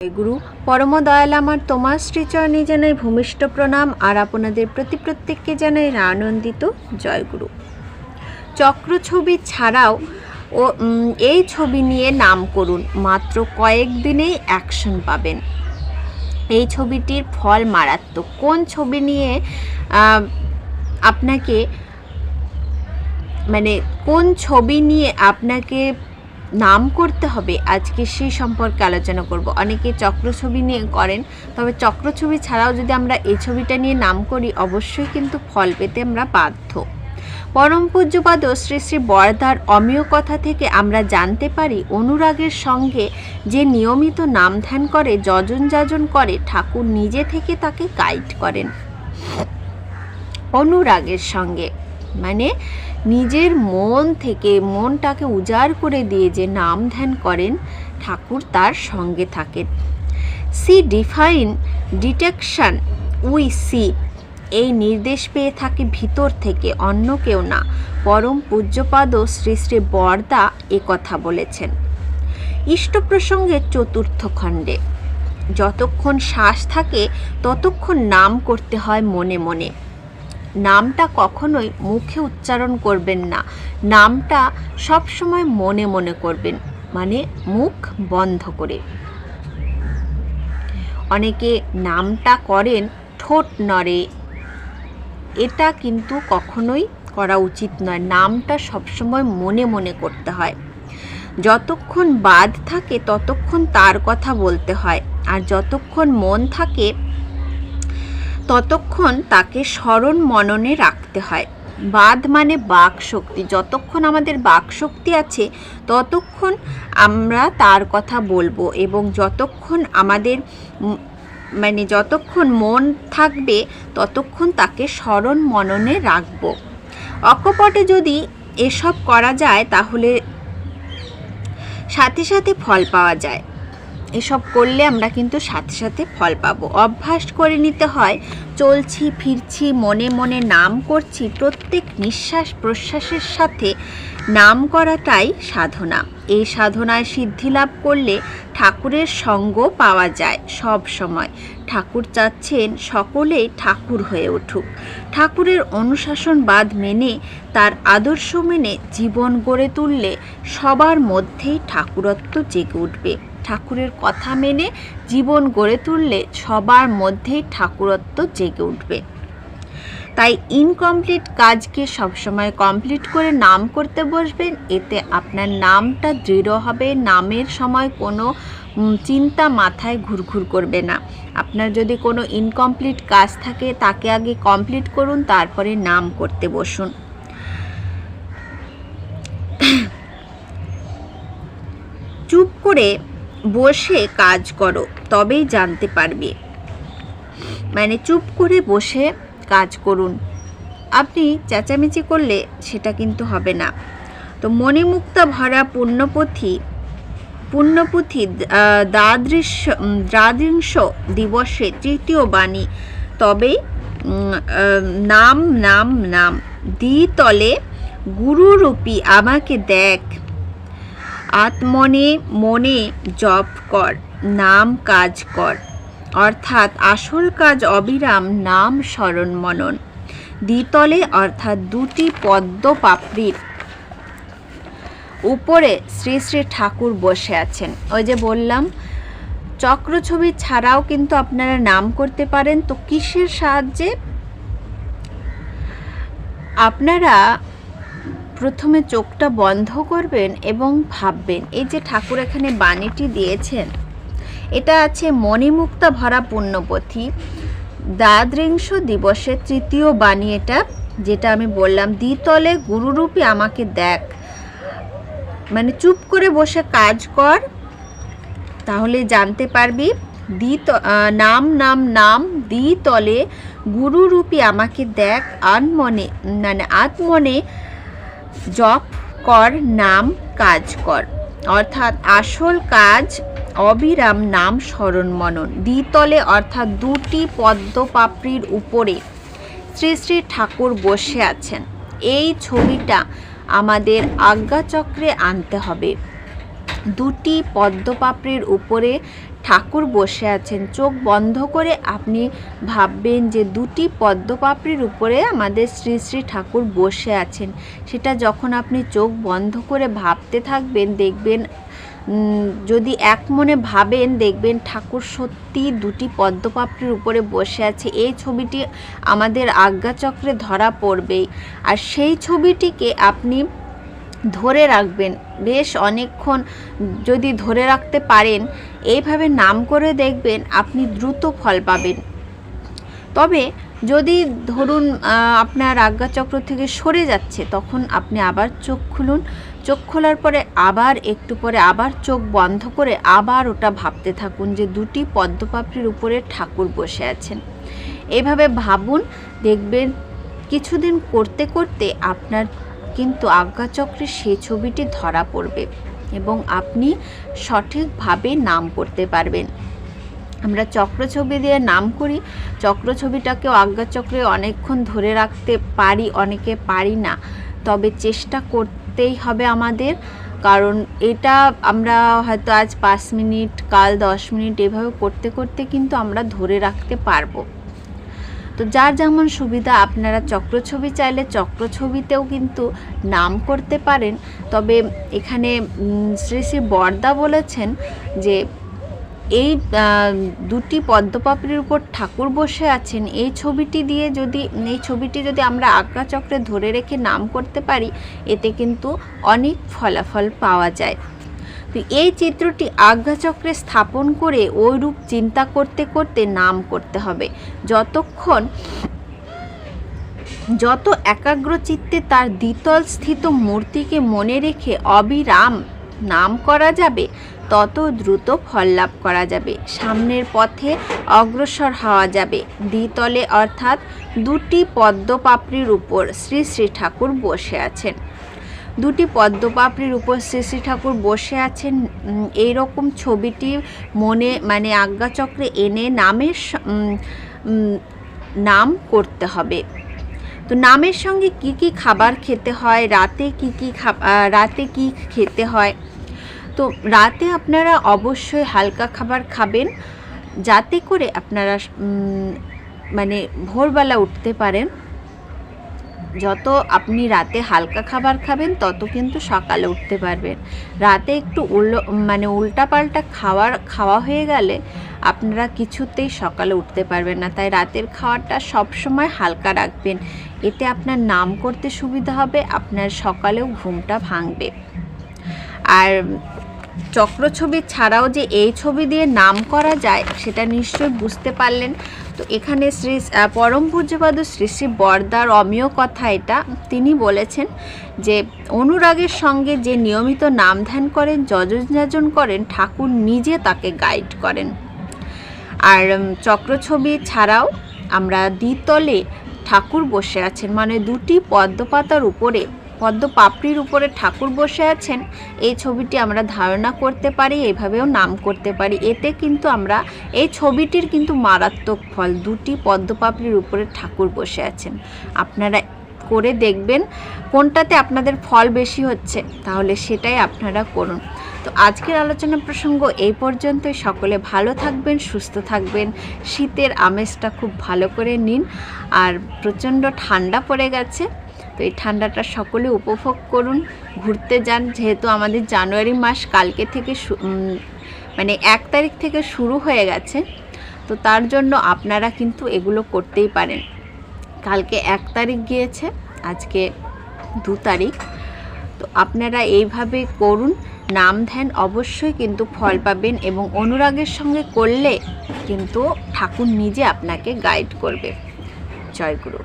গুরু পরম দয়াল আমার তোমার শ্রীচরণে জানাই ভূমিষ্ঠ প্রণাম, আর আপনাদের প্রতি প্রত্যেককে জানাই আনন্দিত জয়গুরু চক্র ছবি ছাড়াও ও এই ছবি নিয়ে নাম করুন, মাত্র কয়েক দিনেই অ্যাকশন পাবেন। এই ছবিটির ফল মারাত্মক। কোন ছবি নিয়ে আপনাকে মানে কোন ছবি নিয়ে আপনাকে নাম করতে হবে। আজকে সেই সম্পর্কে আলোচনা করব। অনেকে চক্র ছবি নিয়ে করেন, তবে চক্র ছবি ছাড়াও যদি আমরা এই ছবিটা নিয়ে নাম করি, অবশ্যই কিন্তু ফল পেতে আমরা বাধ্য। পরম পূজ্যপাদ শ্রী শ্রী বরদার অমীয় কথা থেকে আমরা জানতে পারি, অনুরাগের সঙ্গে যে নিয়মিত নাম ধ্যান করে, যজন যাজন করে, ঠাকুর নিজে থেকে তাকে গাইড করেন। অনুরাগের সঙ্গে মানে নিজের মন থেকে, মনটাকে উজাড় করে দিয়ে যে নাম ধ্যান করেন, ঠাকুর তার সঙ্গে থাকেন। See define detection we see. এই নির্দেশ পেয়ে থাকে ভিতর থেকে, অন্য কেউ না। পরম পূজ্যপাদ শ্রী শ্রী বরদা কথা বলেছেন। ইষ্ট প্রসঙ্গের চতুর্থ খণ্ডে, যতক্ষণ শ্বাস থাকে, ততক্ষণ নাম করতে হয় মনে মনে। নামটা কখনোই মুখে উচ্চারণ করবেন না। নামটা সব সময় মনে মনে করবেন মানে মুখ বন্ধ করে। অনেকে নামটা করেন, ঠোঁট নড়ে। এটা কিন্তু কখনোই করা উচিত নয়। নামটা সবসময় মনে মনে করতে হয়। যতক্ষণ বাদ থাকে, ততক্ষণ তার কথা বলতে হয়। আর যতক্ষণ মন থাকে ততক্ষণ তাকে স্মরণ মননে রাখতে হয়। বাদ মানে বাক শক্তি। যতক্ষণ আমাদের বাক শক্তি আছে, ততক্ষণ আমরা তার কথা বলব এবং যতক্ষণ আমাদের মানে যতক্ষণ মন থাকবে, ততক্ষণ তাকে স্মরণ মননে রাখব। অকপটে যদি এসব করা যায়, তাহলে সাথে সাথে ফল পাওয়া যায়। এসব করলে আমরা কিন্তু সাথে সাথে ফল পাবো। অভ্যাস করে নিতে হয়, চলছি, ফিরছি, মনে মনে নাম করছি, প্রত্যেক নিঃশ্বাস প্রশ্বাসের সাথে নাম করাটাই সাধনা। এই সাধনায় সিদ্ধি লাভ করলে ঠাকুরের সঙ্গ পাওয়া যায় সব সময়। ঠাকুর চাচ্ছেন সকলেই ঠাকুর হয়ে উঠুক। ঠাকুরের অনুশাসনবাদ মেনে, তার আদর্শ মেনে জীবন গড়ে তুললে সবার মধ্যেই ঠাকুরত্ব জেগে উঠবে। ঠাকুরের কথা মেনে জীবন গড়ে তুললে সবার মধ্যেই ঠাকুরত্ব জেগে উঠবে। তাই ইনকমপ্লিট কাজকে সবসময় কমপ্লিট করে নাম করতে বসবেন, এতে আপনার নামটা দৃঢ় হবে, নামের সময় কোনো চিন্তা মাথায় ঘুরঘুর করবে না। আপনার যদি কোনো ইনকমপ্লিট কাজ থাকে, তাকে আগে কমপ্লিট করুন, তারপরে নাম করতে বসুন। চুপ করে বসে কাজ করো তবেই জানতে পারবে। মানে চুপ করে বসে কাজ করুন। আপনি চেঁচামেচি করলে সেটা কিন্তু হবে না। তো মণিমুক্তা ভরা পুণ্যপথি পুণ্যপুথি আহ, দ্বাদৃশ দ্বাদৃংশ দিবসে তৃতীয় বাণী তবে নাম নাম নাম দ্বিতলে গুরুরূপী আমাকে দেখ। আত্মনে মনে জপ কর, নাম কাজ কর। অর্থাৎ আসল কাজ অবিরাম নাম স্মরণ মনন। দ্বিতলে অর্থাৎ দুটি পদ্ম পাপড়ির উপরে শ্রী শ্রী ঠাকুর বসে আছেন। ওই যে বললাম চক্র ছবি ছাড়াও কিন্তু আপনারা নাম করতে পারেন। তো কিসের সাহায্যে? আপনারা প্রথমে চোখটা বন্ধ করবেন এবং ভাববেন, এই যে ঠাকুর এখানে বাণীটি দিয়েছেন, এটা আছে মণিমুক্তা ভরা পুণ্যপথি, দ্বাদৃংশ দিবসের তৃতীয় বাণী এটা, যেটা আমি বললাম, দ্বিতলে গুরুরূপী আমাকে দেখ। মানে চুপ করে বসে কাজ কর, তাহলে জানতে পারবি, দ্বিত নাম নাম নাম, দ্বিতলে গুরুরূপী আমাকে দেখ, আনমনে মানে আত্মনে জপ কর, নাম, কাজ কর। অর্থাৎ আসল কাজ, অবিরাম নাম স্মরণ মনন। দ্বিতলে অর্থাৎ দুটি পদ্ম পাপড়ির উপরে শ্রী শ্রী ঠাকুর বসে আছেন। এই ছবিটা আমাদের আজ্ঞাচক্রে আনতে হবে। দুটি পদ্মপাপড়ির উপরে ঠাকুর বসে আছেন। চোখ বন্ধ করে আপনি ভাববেন যে দুটি পদ্মপাপড়ির উপরে আমাদের শ্রী শ্রী ঠাকুর বসে আছেন। সেটা যখন আপনি চোখ বন্ধ করে ভাবতে থাকবেন, দেখবেন যদি এক মনে ভাবেন, দেখবেন ঠাকুর সত্যি দুটি পদ্মপাপড়ির উপরে বসে আছে। এই ছবিটি আমাদের আজ্ঞাচক্রে ধরা পড়বেই। আর সেই ছবিটিকে আপনি ধরে রাখবেন। বেশ অনেকক্ষণ যদি ধরে রাখতে পারেন, এইভাবে নাম করে দেখবেন আপনি দ্রুত ফল পাবেন। তবে যদি ধরুন আপনার আজ্ঞাচক্র থেকে সরে যাচ্ছে, তখন আপনি আবার চোখ খুলুন। চোখ খোলার পরে আবার, একটু পরে আবার চোখ বন্ধ করে আবার ওটা ভাবতে থাকুন যে দুটি পদ্মপাপড়ির উপরে ঠাকুর বসে আছেন। এভাবে ভাবুন, দেখবেন কিছুদিন করতে করতে আপনার কিন্তু আজ্ঞাচক্রে সে ছবিটি ধরা পড়বে এবং আপনি সঠিকভাবে নাম করতে পারবেন। আমরা চক্র ছবি দিয়ে নাম করি। চক্র ছবিটাকেও আজ্ঞাচক্রে অনেকক্ষণ ধরে রাখতে পারি, অনেকে পারি না। তবে চেষ্টা করতেই হবে আমাদের, কারণ এটা আমরা হয়তো আজ পাঁচ মিনিট, কাল দশ মিনিট এভাবে করতে করতে কিন্তু আমরা ধরে রাখতে পারব। তো যার যেমন সুবিধা, আপনারা চক্র ছবি চাইলে চক্র ছবিতেও কিন্তু নাম করতে পারেন। তবে এখানে শ্রী শ্রী বরদা বলেছেন যে, এই দুটি পদ্মপাপড়ির উপর ঠাকুর বসে আছেন। এই ছবিটি দিয়ে যদি, এই ছবিটি যদি আমরা আজ্ঞা চক্রে ধরে রেখে নাম করতে পারি, এতে কিন্তু অনেক ফলাফল পাওয়া যায়। তো এই চিত্রটি আজ্ঞাচক্রে স্থাপন করে ওই রূপ চিন্তা করতে করতে নাম করতে হবে। যতক্ষণ, যত একাগ্র চিত্তে তার দ্বিতল স্থিত মূর্তিকে মনে রেখে অবিরাম নাম করা যাবে, তত দ্রুত ফল লাভ করা যাবে। সামনের পথে অগ্রসর হওয়া যাবে। দ্বিতলে অর্থাৎ দুটি পদ্মপাপড়ির উপর শ্রী শ্রী ঠাকুর বসে আছেন। দুটি পদ্মপাপড়ির উপর শ্রী শ্রী ঠাকুর বসে আছেন। উম, এইরকম ছবিটি মনে মানে আজ্ঞাচক্রে এনে নামের নাম করতে হবে। তো নামের সঙ্গে কি কি খাবার খেতে হয় রাতে কি কি রাতে কি খেতে হয়? তো রাতে আপনারা অবশ্যই হালকা খাবার খাবেন যাতে করে আপনারা মানে ভোরবেলা উঠতে পারেন। যত আপনি রাতে হালকা খাবার খাবেন, তত কিন্তু সকালে উঠতে পারবেন। রাতে একটু উল্লো মানে উল্টাপাল্টা খাওয়ার, খাওয়া হয়ে গেলে আপনারা কিছুতেই সকালে উঠতে পারবেন না। তাই রাতের খাওয়াটা সবসময় হালকা রাখবেন। এতে আপনার নাম করতে সুবিধা হবে, আপনার সকালেও ঘুমটা ভাঙবে। আর চক্র ছবি ছাড়াও যে এই ছবি দিয়ে নাম করা যায়, সেটা নিশ্চয়ই বুঝতে পারলেন। তো এখানে শ্রী পরম পূজ্যপাদ শ্রী শ্রী বরদার অমীয় কথা এটা। তিনি বলেছেন যে অনুরাগের সঙ্গে যে নিয়মিত নাম ধ্যান করেন যজন করেন ঠাকুর নিজে তাকে গাইড করেন। আর উম, চক্র ছবি ছাড়াও আমরা দ্বিতলে ঠাকুর বসে আছেন। মানে দুটি পদ্মপাতার উপরে পদ্ম পাপড়ির উপরে ঠাকুর বসে আছেন, এই ছবিটি আমরা ধারণা করতে পারি, এভাবেও নাম করতে পারি। এতে কিন্তু আমরা, এই ছবিটির কিন্তু মারাত্মক ফল, দুটি পদ্ম পাপড়ির উপরে ঠাকুর বসে আছেন। আপনারা করে দেখবেন কোনটাতে আপনাদের ফল বেশি হচ্ছে, তাহলে সেটাই আপনারা করুন। তো আজকের আলোচনা প্রসঙ্গ এই পর্যন্তই। সকলে ভালো থাকবেন, সুস্থ থাকবেন। শীতের আমেজটা খুব ভালো করে নিন। আর প্রচণ্ড ঠান্ডা পড়ে গেছে। তো এই ঠান্ডাটা সকলে উপভোগ করুন, ঘুরতে যান। যেহেতু আমাদের জানুয়ারি মাস কালকে থেকে মানে এক তারিখ থেকে শুরু হয়ে গেছে, তো তার জন্য আপনারা কিন্তু এগুলো করতেই পারেন। কালকে এক তারিখ গিয়েছে, আজকে দু তারিখ। তো আপনারা এইভাবে করুন, নাম ধ্যান অবশ্যই কিন্তু ফল পাবেন এবং অনুরাগের সঙ্গে করলে কিন্তু ঠাকুর নিজে আপনাকে গাইড করবে। জয় গুরু।